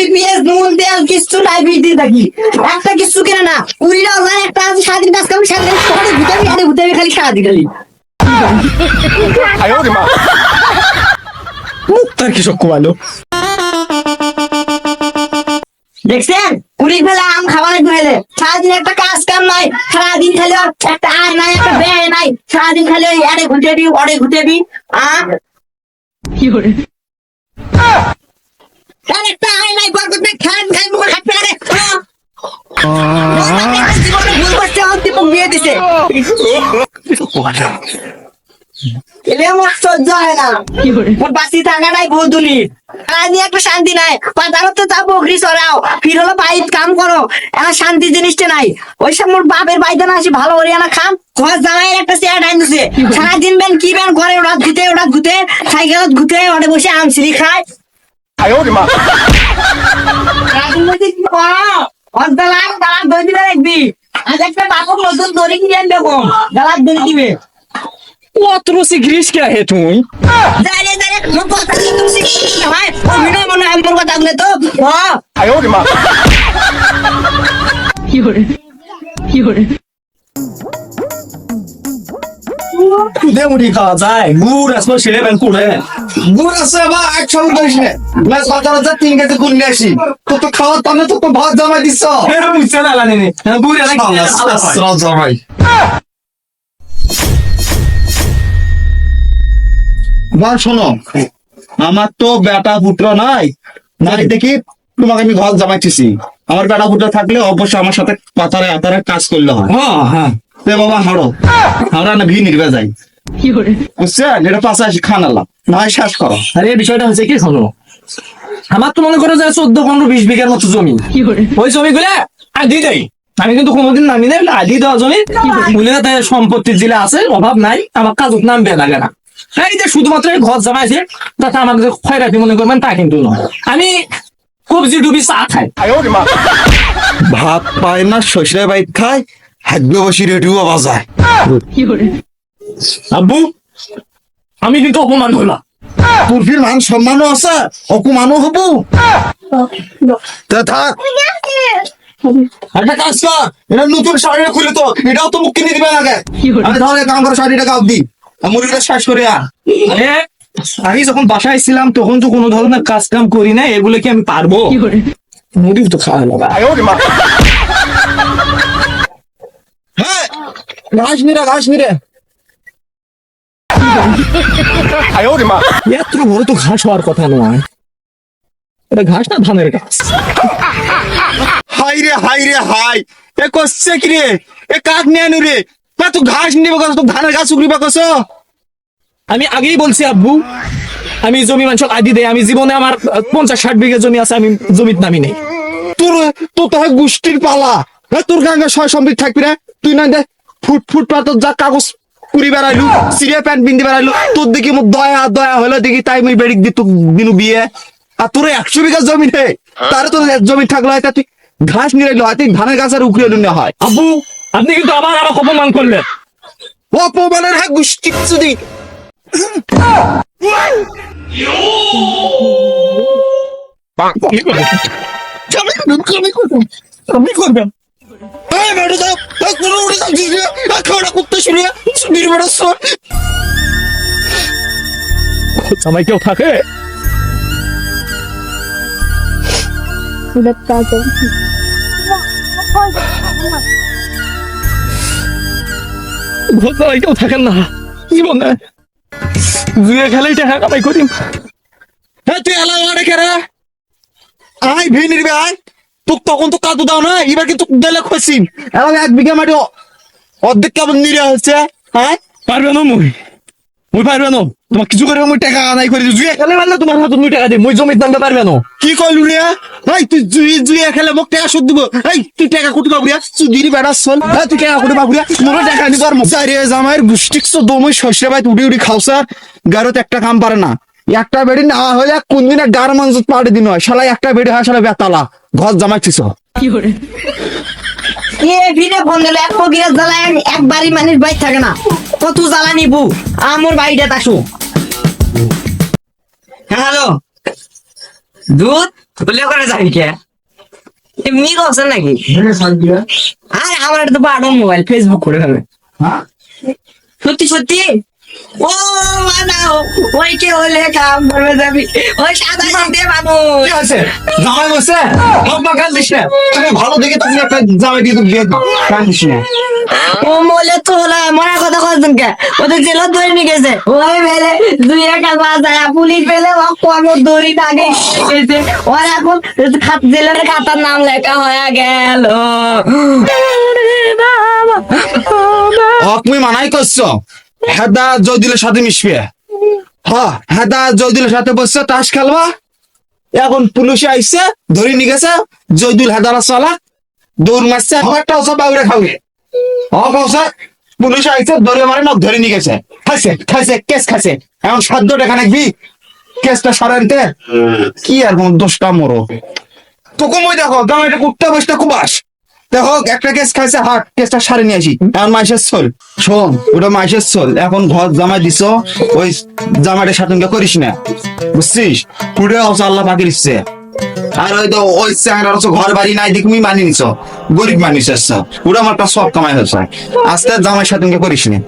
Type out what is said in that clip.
খালি পেঁয়াজ নুন তেল কিচ্ছু নাই বিক্রি থাকি। একটা কিচ্ছু কিনে না। কুড়ি টাকা একটা আছে সারাদিন কাজ করবি সারাদিন শহরে হবে আরে হবে খালি সারাদিন খালি। তার কি সব দেখছেন? কুড়ি ফেলে আম খাবার ফেলে সারাদিন একটা কাজ কাম নাই সারাদিন খালি ওর একটা আর নাই একটা ব্যয় নাই। সারাদিন খালি ওই আরে ঘুরতে দি অরে ঘুরতে দি আম আর একটা আয় নাই গল্প করে খেলেন খাই মুখে খাটতে লাগে জীবনে ভুল করছে আমার দীপক বিয়ে দিছে এলে আমার সহ্য হয় না মোর বাসি থাকা নাই বৌদুলি সারাদিন একটা শান্তি নাই বাজারত তো যাব চড়াও ফির হলো বাইত কাম করো এখন শান্তি জিনিসটা নাই ওই সব মোর বাপের বাড়িতে না আসি ভালো করে না খাম ঘর জামাইয়ের একটা চেয়ার ডাইন দিছে সারাদিন বেন কি বেন ঘরে ওরা ঘুতে ওরা ঘুতে সাইকেলত ঘুতে ওটা বসে আম সিঁড়ি খায়। সারাদিন বসে কি করো অর দালান দালান দই দিবে দেখবি আজ একটা বাপক নতুন দড়ি কিনে আনবে কম দালান দড়ি দিবে অত সিগ্রিস কে হে তুই কি খুদে মুড়ি খাওয়া যায়। গুড় ছেলে ব্যাংক করে গুড় আছে এক সঙ্গে করিস না গ্লাস বাজারে যা তিন কেজি গুড় নিয়ে আসি। তো তো খাওয়ার তো ভাত জমাই বুঝছে না লানি গুড় আসরা জমাই বা শোনো আমার তো বেটা পুত্র নাই। নাই দেখি তোমাকে আমি ঘর জামাইতেছি। আমার বেটা পুত্র থাকলে অবশ্যই আমার সাথে পাতারে আতারে কাজ করলে হয়। হ্যাঁ হ্যাঁ। তে বাবা হাড়ো। হাওড়া না ভি নির্বে যাই বুঝছেন এটা পাশে আসি খানালাম না হয় শেষ করো। আরে এই বিষয়টা হচ্ছে কি শোনো? আমার তো মনে করো যে চোদ্দ পনেরো বিশ বিঘার মতো জমি। ওই জমি গুলা আদি দেয় আমি কিন্তু কোনোদিন নামি নেই আদি দেওয়া জমি। বলে তাই সম্পত্তির জিলা আছে অভাব নাই আমার কাজত নামবে লাগে না। এই যে শুধুমাত্র ঘর জামাইছে তাতে আমাকে যে খয়রাতি মনে করবেন তা কিন্তু নয়। আমি কবজি ডুবি চা খাই। ভাত পায় না শ্বশুরের বাইক খায় হাগবে রেডিও বাজায় আব্বু আমি কিন্তু অপমান হলাম। পুরফির মান সম্মানও আছে অকুমানও হব। তা থাক। একটা কাজ কর এটা নতুন শাড়ি খুলে তো এটাও তো মুখ কিনে দিবে আগে। আমি তাহলে কাম করে শাড়িটা গাব দি। মুড়িটা শেষ করে আর আমি যখন বাসায় ছিলাম তখন তো কোনো ধরনের কাজ কাম করি না এগুলো কি আমি পারব? মুড়ি তো খাওয়া লাগা ঘাস নিরে এত বড় তো ঘাস হওয়ার কথা নয়। এটা ঘাস না ধানের হাই রে হাই। এ কি রে? এ কাক নিয়ে রে? না, তো ঘাস নিবে কস তো ধানের কস আমি আগেই বলছি, আব্বু, আমি জমি মানুষ আদি দেয় আমি জীবনে আমার পঞ্চাশ, ষাট বিঘা জমি আছে, আমি জমিত নামি নেই। তোর তো তো হয় গোষ্ঠীর পালা। তোর গাঙ্গে ছয় সম্বিত থাকবি রে তুই না দে। ফুট ফুট পাতত যা কাগজ পুরি বেড়াইলু সিরিয়া প্যান্ট পিন্দি বেড়াইলু তোর দেখি মোর দয়া দয়া হলো দেখি তাই মুই বেড়িক দি দিনু বিয়ে। আর তোর একশো বিঘা জমি রে তারে তোর জমি থাকল হয় তুই ঘাস নিয়ে এলো হয় তুই ধানের গাছের উকড়ে এলু না হয়। আব্বু আপনি কিন্তু আবার আমার অপমান করলেন। অপমানের হ্যাঁ গোষ্ঠী যদি। আপনি করবেন। এই বেটা খাওয়া করতে সর জামাই কেউ থাকে? জামাই কেউ থাকেন না। জীবনে জুয়ে খেলেই টাকা কামাই করি হ্যাঁ তুই এলা মারে কে রে। আই ভিনির বে আই তুক তখন তো কাদু দাও না এবার কিন্তু গেলে খসিম এলা এক বিঘা মাটি অ- অর্ধেক কেমন নিরে হচ্ছে হ্যাঁ? পারবে না মুই। মুই পারবে না। তোমার কিছু করে মুই টাকা আদায় করে জুয়ে খেলে পারলে তোমার হাতত মুই টাকা দিই। মুই জমির দামটা পারবে না। কি কইলু রে? এই তুই জুই জুই খেলে মোক টাকা সুদ দিব। এই তুই টাকা কুটি পাবু রে। সুদির বেড়া চল। এই তুই টাকা কুটি মোর টাকা নি পারমু সাইরে জামাইর গুষ্টিক সো দমই শস্য ভাই উড়ি উড়ি খাও স্যার। গারত একটা কাম পারে না। একটা বেড়ি না হলে কোন দিন গার মঞ্জত পাড়ে দিন হয়। শালা একটা বেড়ি হয় শালা বেতালা। ঘর জামাইছিস ভিড়ে ফোন দিলে এক পকিরের জ্বালায় একবারই মানুষ বাইর থাকে না। কত জ্বালা নিবু? আমার বাড়িটা আসু হ্যালো? দুধ? বলে করে যাবি কে? এমনি করছেন নাকি? আর আমার তো মোবাইল ফেসবুক করে ফেলবে। সত্যি সত্যি? ও বানাও ওই কে হলে কাম করবে যাবি? ওই সাদা সাদে মানুষ। কি আছে জামাই বসে? লম্বা কান দিস না তোকে ভালো দেখে তুমি একটা জামাই দিয়ে বিয়ে কান দিস না। ও মোলে তো হলা মরা কথা কজন কে ওদের জেলা ধরে নিয়ে গেছে। ওই মেলে দুই একটা বাজায় পুলিশ পেলে ও কর্ম দড়ি টাগে গেছে ওর এখন খাত জেলের খাতার নাম লেখা হয়ে গেল। তুমি মানাই করছ। হেদা জয়দুলের সাথে মিশবে। হ্যাঁ হেদা জয়দুলের সাথে বসছে তাস খেলবা। এখন পুলিশে আইসে ধরে নিয়ে গেছে জয়দুল হেদারা চালা দৌড় মারছে আমারটা সব বাউরে খাবে কৌশা পুলিশ আইসে ধরে মারে না ধরে নিয়ে গেছে। খাইছে খাইছে কেস খাইছে। এখন সাধ্য টাকা নাকবি কেসটা সরাইতে কি আর কোন দোষটা মরো। তোকে মই দেখো গাম এটা কুট্টা বসতে কুবাস একটা কেস খাইছে কেসটা নিয়ে আসি। এখন শোন, ওটা এখন ঘর জামাই দিছ, ওই জামাইটা সাথে করিস না। বুঝছিস? পুরে হচ্ছে আল্লাহ পাকে দিচ্ছে আর ওই তো, ওই হচ্ছে ঘর বাড়ি নাই দেখি মানি নিছ। গরিব মানুষ আসছ ওটা আমার একটা সব কামাই হচ্ছে। আস্তে জামাই সাথে করিস না।